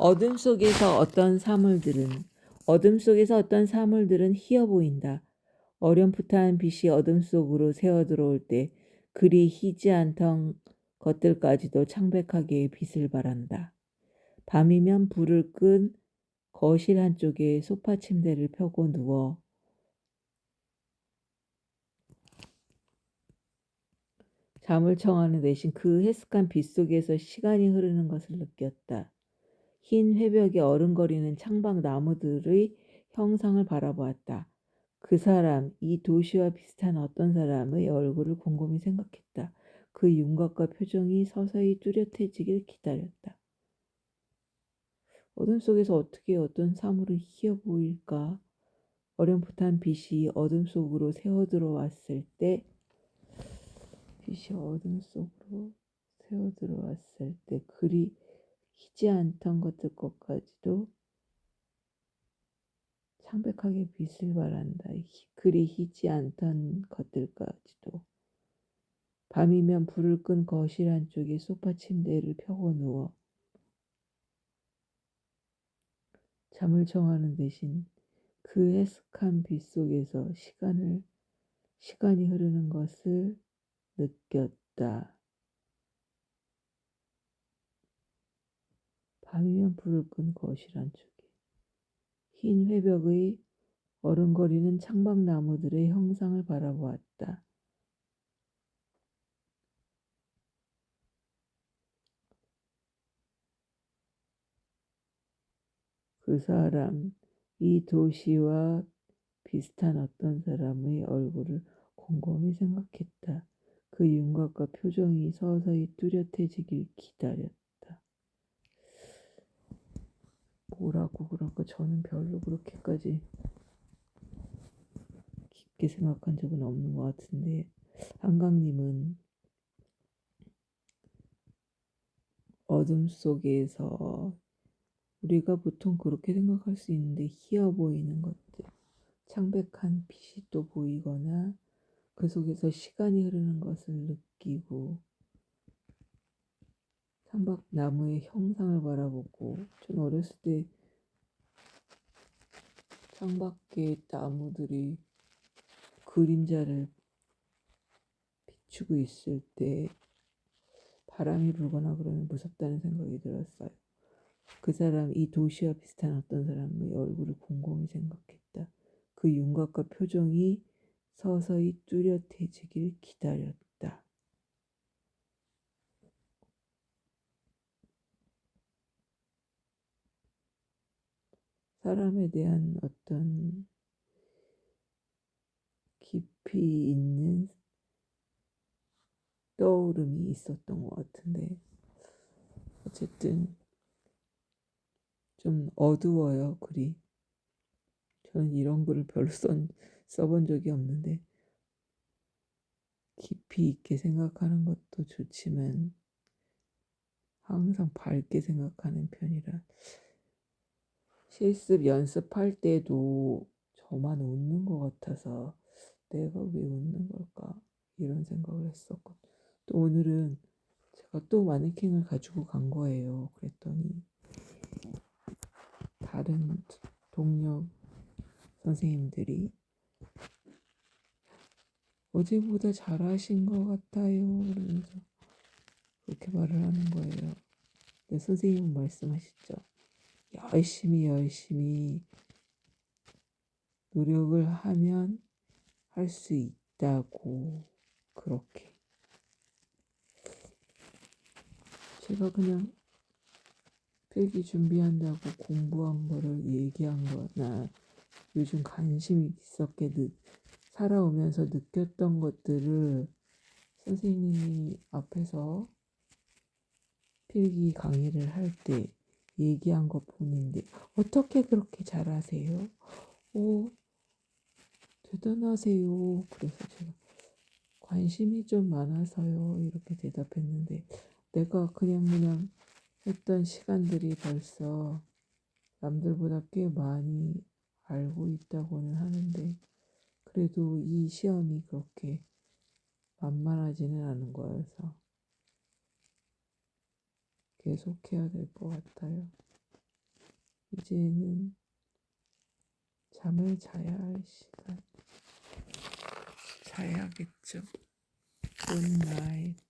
어둠 속에서 어떤 사물들은 어둠 속에서 어떤 사물들은 희어 보인다. 어렴풋한 빛이 어둠 속으로 새어 들어올 때 그리 희지 않던 것들까지도 창백하게 빛을 발한다. 밤이면 불을 끈 거실 한쪽에 소파 침대를 펴고 누워 잠을 청하는 대신 그 해숙한 빛 속에서 시간이 흐르는 것을 느꼈다. 흰 회벽에 어른거리는 창밖 나무들의 형상을 바라보았다. 그 사람, 이 도시와 비슷한 어떤 사람의 얼굴을 곰곰이 생각했다. 그 윤곽과 표정이 서서히 뚜렷해지길 기다렸다. 어둠 속에서 어떻게 어떤 사물은 희어 보일까? 어렴풋한 빛이 어둠 속으로 새어 들어왔을 때 빛이 어둠 속으로 새어 들어왔을 때 그리 희지 않던 것들 것까지도 창백하게 빛을 발한다. 희- 그리 희지 않던 것들까지도 밤이면 불을 끈 거실 한쪽에 소파 침대를 펴고 누워 잠을 청하는 대신 그 해숙한 빛 속에서 시간을 시간이 흐르는 것을 느꼈다. 밤이면 불을 끈 거실 한쪽에 흰 회벽의 어른거리는 창밖 나무들의 형상을 바라보았다. 그 사람, 이 도시와 비슷한 어떤 사람의 얼굴을 곰곰이 생각했다. 그 윤곽과 표정이 서서히 뚜렷해지길 기다렸다. 뭐라고 그럴까? 저는 별로 그렇게까지 깊게 생각한 적은 없는 것 같은데, 한강님은 어둠 속에서 우리가 보통 그렇게 생각할 수 있는데 희어 보이는 것들, 창백한 빛이 또 보이거나 그 속에서 시간이 흐르는 것을 느끼고 창밖 나무의 형상을 바라보고 전 어렸을 때 창밖에 나무들이 그림자를 비추고 있을 때 바람이 불거나 그러면 무섭다는 생각이 들었어요. 그 사람, 이 도시와 비슷한 어떤 사람의 얼굴을 곰곰이 생각했다. 그 윤곽과 표정이 서서히 뚜렷해지길 기다렸다. 사람에 대한 어떤 깊이 있는 떠오름이 있었던 것 같은데, 어쨌든 좀 어두워요, 글이. 저는 이런 글을 별로 써, 써본 적이 없는데, 깊이 있게 생각하는 것도 좋지만, 항상 밝게 생각하는 편이라, 실습 연습할 때도 저만 웃는 것 같아서, 내가 왜 웃는 걸까? 이런 생각을 했었고, 또 오늘은 제가 또 마네킹을 가지고 간 거예요. 그랬더니, 다른 동료 선생님들이 어제보다 잘하신 것 같아요. 그러면서 그렇게 말을 하는 거예요. 근데 선생님은 말씀하시죠. 열심히 열심히 노력을 하면 할 수 있다고 그렇게. 제가 그냥 필기 준비한다고 공부한 거를 얘기한 거나 요즘 관심이 있었게 느, 살아오면서 느꼈던 것들을 선생님이 앞에서 필기 강의를 할 때 얘기한 것 뿐인데 어떻게 그렇게 잘하세요? 오, 대단하세요. 그래서 제가 관심이 좀 많아서요. 이렇게 대답했는데 내가 그냥 그냥 했던 시간들이 벌써 남들보다 꽤 많이 알고 있다고는 하는데 그래도 이 시험이 그렇게 만만하지는 않은 거여서 계속해야 될 것 같아요. 이제는 잠을 자야 할 시간. 자야겠죠. 굿나잇.